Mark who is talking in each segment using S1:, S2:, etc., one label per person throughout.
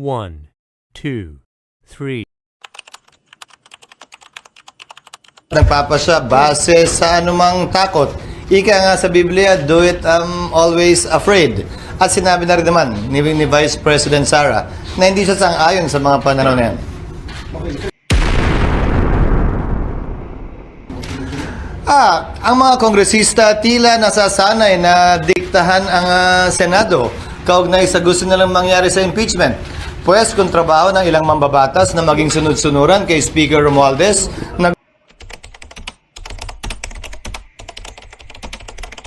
S1: One, two, three.
S2: Nagpapasya base sa anumang takot. Ika nga sa Biblia, do it um, always afraid. At sinabi na rin naman ni, ni Vice President Sara na hindi siya sang-ayon sa mga pananaw na yan. Ah, ang mga kongresista tila nasasanay na diktahan ang ah, Senado kaugnay sa gusto nilang mangyari sa impeachment. Pwes kung trabaho ng ilang mambabatas na maging sunod-sunuran kay Speaker Romualdez na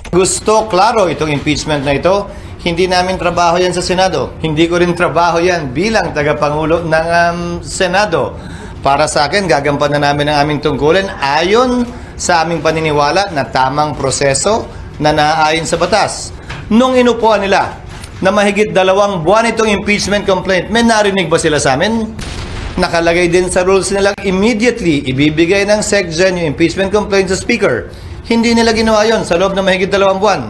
S2: gusto, klaro, itong impeachment na ito, hindi namin trabaho yan sa Senado. Hindi ko rin trabaho yan bilang tagapangulo ng um, Senado. Para sa akin, gagampanan namin ang aming tungkulin ayon sa aming paniniwala na tamang proseso na naaayon sa batas. Nung inupuan nila na mahigit dalawang buwan itong impeachment complaint, may narinig ba sila sa amin? Nakalagay din sa rules nilang immediately ibibigay ng SecGen yung impeachment complaint sa Speaker. Hindi nila ginawa yon sa loob ng mahigit dalawang buwan.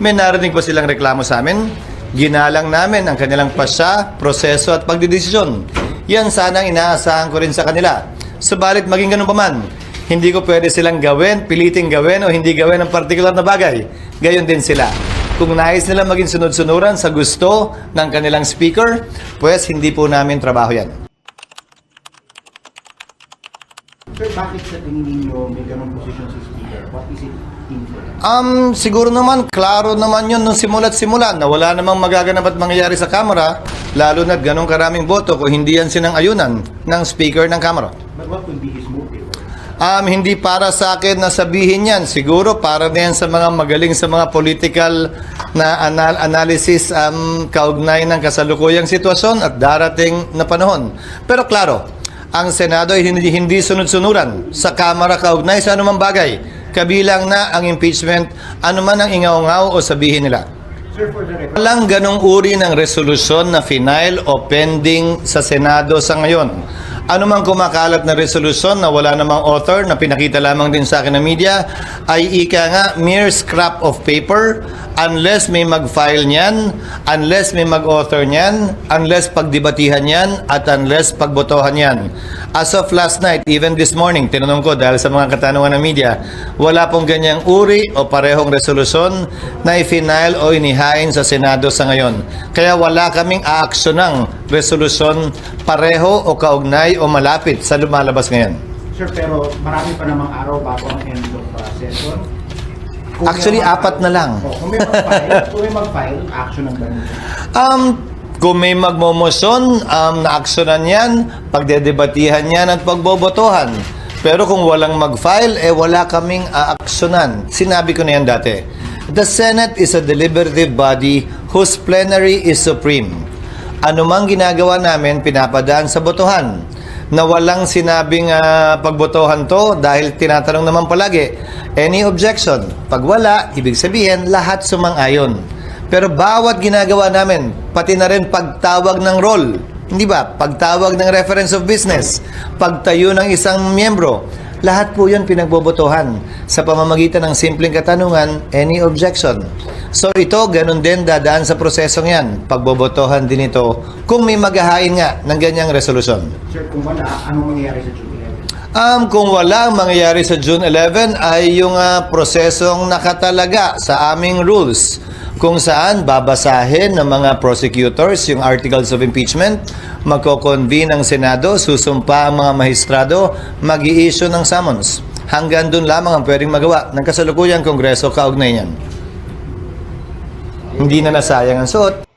S2: May narinig ba silang reklamo sa amin? Ginalang namin ang kanilang pasya, proseso at pagdidesisyon. Yan sana ang inaasahan ko rin sa kanila. Subalit maging ganun pa man, hindi ko pwede silang gawin, piliting gawin o hindi gawin ang partikular na bagay. Gayon din sila. Kung nais nila maging sunod-sunuran sa gusto ng kanilang speaker, pues hindi po namin trabaho yan.
S3: Sir, bakit sa tingin ninyo may ganong posisyon si Speaker? What is it influence?
S2: Um, siguro naman, klaro naman yun nung simula't simula na wala namang magaganap at mangyayari sa Kamara, lalo na't ganong karaming boto kung hindi yan sinang-ayunan ng Speaker ng Kamara.
S3: But what would be his?
S2: Um, hindi para sa akin na sabihin yan. Siguro para na yan sa mga magaling sa mga political na anal- analysis um, kaugnay ng kasalukuyang sitwasyon at darating na panahon. Pero klaro, ang Senado ay hindi, hindi sunod-sunuran sa Kamara kaugnay sa anumang bagay. Kabilang na ang impeachment, anuman ang ingaw-ngaw o sabihin nila. Walang ganong uri ng resolusyon na final o pending sa Senado sa ngayon. Ano mang kumakalat na resolusyon na wala namang author na pinakita lamang din sa akin ng media ay ika nga mere scrap of paper unless may mag-file niyan, unless may mag-author niyan, unless pagdebatihan niyan at unless pagbotohan niyan. As of last night, even this morning, tinanong ko dahil sa mga katanungan ng media, wala pong ganyang uri o parehong resolusyon na i-final o inihain sa Senado sa ngayon. Kaya wala kaming aaksyon ng resolusyon pareho o kaugnay o malapit sa lumalabas ngayon.
S3: sir, pero marami pa namang araw bago ang end of uh, session. Kung
S2: Actually,
S3: may
S2: apat na lang.
S3: Oh, kung may mag-file, kung may mag-file, action ang ganun.
S2: Um, kung may magmomosyon, um, naaksyonan yan, pagdedebatihan yan at pagbobotohan. Pero kung walang mag-file, eh wala kaming aaksyonan. Sinabi ko na yan dati. The Senate is a deliberative body whose plenary is supreme. Ano mang ginagawa namin, pinapadaan sa botohan. Na walang sinabing ah, pagbotohan to dahil tinatanong naman palagi, any objection? Pag wala, ibig sabihin, lahat sumang-ayon. Pero bawat ginagawa namin, pati na rin pagtawag ng role, hindi ba? Pagtawag ng reference of business, pagtayo ng isang miyembro, lahat po yun pinagbobotohan sa pamamagitan ng simpleng katanungan, any objection. So ito, ganun din dadaan sa prosesong yan. Pagbobotohan din ito kung may maghahain nga ng ganyang resolusyon.
S3: Sir, kung wala, anong mangyayari sa June 11?
S2: Um, kung wala ang mangyayari sa June 11 ay yung ah, prosesong nakatalaga sa aming rules kung saan babasahin ng mga prosecutors yung articles of impeachment, magko-convene ang Senado, susumpa ang mga mahistrado, mag issue ng summons. Hanggang doon lamang ang pwedeng magawa ng kasalukuyang kongreso kaugnay niyan. Hindi na nasayang ang suot.